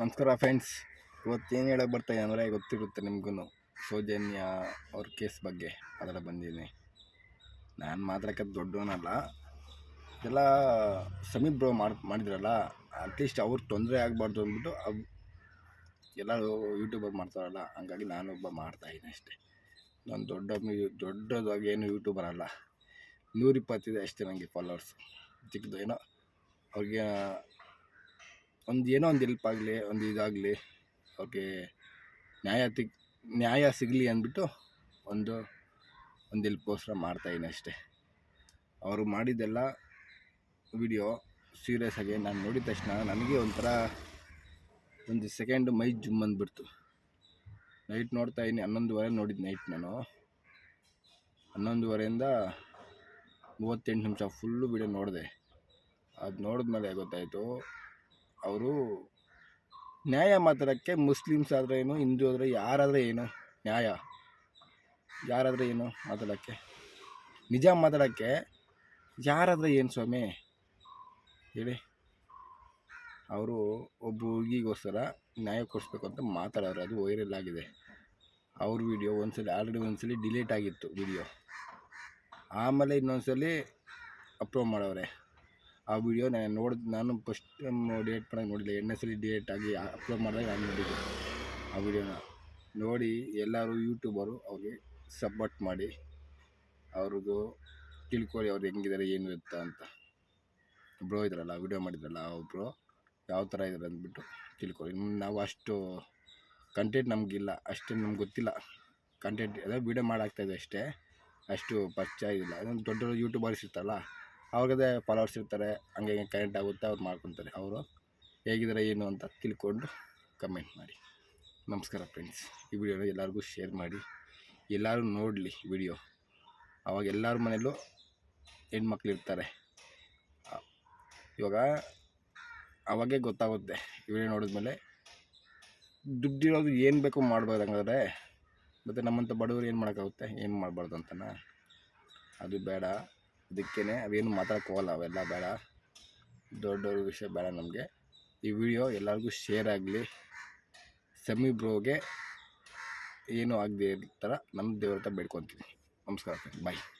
ನಮಸ್ಕಾರ ಫ್ರೆಂಡ್ಸ್ ಇವತ್ತು ಏನು ಹೇಳಕ್ಕೆ ಬರ್ತಾಯಿದೆ ಅಂದರೆ ಗೊತ್ತಿರುತ್ತೆ ನಿಮಗೂ ಸೌಜನ್ಯ ಅವ್ರ ಕೇಸ್ ಬಗ್ಗೆ ಅದರ ಬಂದಿದ್ದೀನಿ. ನಾನು ಮಾತಾಡಕ್ಕೆ ದೊಡ್ಡವನಲ್ಲ. ಎಲ್ಲ ಸಮೀಪ್ ಬ್ರೋ ಮಾಡಿ, ಮಾಡಿದ್ರಲ್ಲ ಅಟ್ಲೀಸ್ಟ್ ಅವ್ರು ತೊಂದರೆ ಆಗಬಾರ್ದು ಅಂದ್ಬಿಟ್ಟು ಅವ್ ಎಲ್ಲರೂ ಯೂಟ್ಯೂಬರ್ ಮಾಡ್ತಾರಲ್ಲ, ಹಂಗಾಗಿ ಒಬ್ಬ ಮಾಡ್ತಾಯಿದ್ದೀನಿ ಅಷ್ಟೇ. ನಾನು ದೊಡ್ಡ ದೊಡ್ಡದಾಗಿ ಏನು ಯೂಟ್ಯೂಬರ್ ಅಲ್ಲ. ನೂರಿಪ್ಪತ್ತಿದೆ ಅಷ್ಟೇ ನನಗೆ ಫಾಲೋವರ್ಸ್ ಚಿಕ್ಕದು ಏನೋ ಅವ್ರಿಗೆ ಒಂದು ಏನೋ ಒಂದು ಹೆಲ್ಪ್ ಆಗಲಿ, ಒಂದು ಇದಾಗಲಿ, ಅವ್ರಿಗೆ ನ್ಯಾಯ ತಿಕ್ ನ್ಯಾಯ ಸಿಗಲಿ ಅಂದ್ಬಿಟ್ಟು ಒಂದು ಒಂದು ಹೆಲ್ಪ್ಗೋಸ್ಕರ ಮಾಡ್ತಾಯಿದ್ದೀನಿ ಅಷ್ಟೇ. ಅವರು ಮಾಡಿದ್ದೆಲ್ಲ ವಿಡಿಯೋ ಸೀರಿಯಸ್ ಆಗಿ ನಾನು ನೋಡಿದ ತಕ್ಷಣ ನನಗೆ ಒಂಥರ ಒಂದು ಸೆಕೆಂಡ್ ಮೈ ಜುಮ್ ಅಂದ್ಬಿಡ್ತು. ನೈಟ್ ನೋಡ್ತಾ ಇದ್ದೀನಿ ಹನ್ನೊಂದುವರೆ ನೋಡಿದ್ದು ನೈಟ್ ನಾನು. ಹನ್ನೊಂದುವರೆಯಿಂದ ಮೂವತ್ತೆಂಟು ನಿಮಿಷ ಫುಲ್ಲು ವಿಡಿಯೋ ನೋಡಿದೆ. ಅದು ನೋಡಿದ್ಮೇಲೆ ಗೊತ್ತಾಯಿತು ಅವರು ನ್ಯಾಯ ಮಾತಾಡೋಕ್ಕೆ ಮುಸ್ಲಿಮ್ಸ್ ಆದರೆ ಏನು, ಹಿಂದೂ ಆದರೆ ಯಾರಾದರೆ ಏನು ನ್ಯಾಯ? ಯಾರಾದರೆ ಏನು ಮಾತಾಡೋಕ್ಕೆ? ನಿಜ ಮಾತಾಡೋಕ್ಕೆ ಯಾರಾದರೆ ಏನು ಸ್ವಾಮಿ? ಹೇಳಿ. ಅವರು ಒಬ್ಬ ಹುಡುಗಿಗೋಸ್ಕರ ನ್ಯಾಯ ಕೊಡಿಸ್ಬೇಕು ಅಂತ ಮಾತಾಡೋರು, ಅದು ವೈರಲ್ ಆಗಿದೆ. ಅವ್ರ ವಿಡಿಯೋ ಒಂದ್ಸಲಿ ಆಲ್ರೆಡಿ ಒಂದ್ಸಲಿ ಡಿಲೀಟ್ ಆಗಿತ್ತು ವಿಡಿಯೋ ಆಮೇಲೆ ಇನ್ನೊಂದ್ಸಲಿ ಅಪ್ಲೋಡ್ ಮಾಡವ್ರೆ. ಆ ವಿಡಿಯೋ ನಾನು ನೋಡಿದ ನಾನು ಫಸ್ಟ್ ಟೈಮ್ ಡಿಲೇಟ್ ಮಾಡೋಕೆ ನೋಡಿಲ್ಲ. ಎರಡನೇ ಸಲ ಡಿಲೇಟ್ ಆಗಿ ಅಪ್ಲೋಡ್ ಮಾಡಿದಾಗ ನಾನು ನೋಡಿದ್ದೆ. ಆ ವಿಡಿಯೋನ ನೋಡಿ ಎಲ್ಲರೂ ಯೂಟ್ಯೂಬರು ಅವ್ರಿಗೆ ಸಪೋರ್ಟ್ ಮಾಡಿ ಅವ್ರಿಗೂ ತಿಳ್ಕೊಳ್ಳಿ ಅವ್ರು ಹೆಂಗಿದ್ದಾರೆ ಏನು ಇರುತ್ತೆ ಅಂತ. ಬ್ರೋ ಇದ್ರಲ್ಲ ವಿಡಿಯೋ ಮಾಡಿದ್ರಲ್ಲ ಬ್ರೋ ಯಾವ ಥರ ಇದ್ದಾರೆ ಅಂದ್ಬಿಟ್ಟು ತಿಳ್ಕೊಳ್ಳಿ. ನಾವು ಅಷ್ಟು ಕಂಟೆಂಟ್ ನಮಗಿಲ್ಲ, ಅಷ್ಟು ನಮ್ಗೆ ಗೊತ್ತಿಲ್ಲ. ಕಂಟೆಂಟ್ ಅದೇ ವೀಡಿಯೋ ಮಾಡಾಕ್ತಾಯಿದ್ವಿ ಅಷ್ಟೇ. ಅಷ್ಟು ಪರಿಚಯ ಇಲ್ಲ ದೊಡ್ಡ ದೊಡ್ಡ ಯೂಟ್ಯೂಬರ್ಸ್ ಇರ್ತಾರಲ್ಲ ಅವ್ರದ್ದೇ ಫಾಲೋವರ್ಸ್ ಇರ್ತಾರೆ, ಹಂಗೆ ಹಿಂಗೆ ಕನೆಕ್ಟ್ ಆಗುತ್ತೆ, ಅವ್ರು ಮಾಡ್ಕೊತಾರೆ. ಅವರು ಹೇಗಿದ್ದಾರೆ, ಏನು ಅಂತ ತಿಳ್ಕೊಂಡು ಕಮೆಂಟ್ ಮಾಡಿ. ನಮಸ್ಕಾರ ಫ್ರೆಂಡ್ಸ್ ಈ ವಿಡಿಯೋನ ಎಲ್ಲರಿಗೂ ಶೇರ್ ಮಾಡಿ. ಎಲ್ಲರೂ ನೋಡಲಿ ವಿಡಿಯೋ ಅವಾಗ ಎಲ್ಲರ ಮನೆಯಲ್ಲೂ ಹೆಣ್ಮಕ್ಳು ಇರ್ತಾರೆ. ಇವಾಗ ಅವಾಗೇ ಗೊತ್ತಾಗುತ್ತೆ. ವಿಡಿಯೋ ನೋಡಿದ್ಮೇಲೆ ದುಡ್ಡಿರೋದು ಏನು ಬೇಕೋ ಮಾಡ್ಬೋದು ಹಂಗಾದ್ರೆ ಮತ್ತು ನಮ್ಮಂಥ ಬಡವರು ಏನು ಮಾಡೋಕ್ಕಾಗುತ್ತೆ? ಏನು ಮಾಡಬಾರ್ದು ಅಂತನ? ಅದು ಬೇಡ. ಅದಕ್ಕೇ ಅವೇನು ಮಾತಾಡಕ್ಕೆ ಹೋಗಲ್ಲ ಅವೆಲ್ಲ ಬೇಡ. ದೊಡ್ಡವ್ರ ವಿಷಯ ಬೇಡ ನಮಗೆ. ಈ ವಿಡಿಯೋ ಎಲ್ಲರಿಗೂ ಶೇರ್ ಆಗಲಿ. ಸಮಿ ಬ್ರೋಗೆ ಏನೂ ಆಗದೆ ಇರೋ ಥರ ನಮ್ಮ ದೇವ್ರ ಹತ್ರ ಬೇಡ್ಕೊತೀನಿ ನಮಸ್ಕಾರ ಬಾಯ್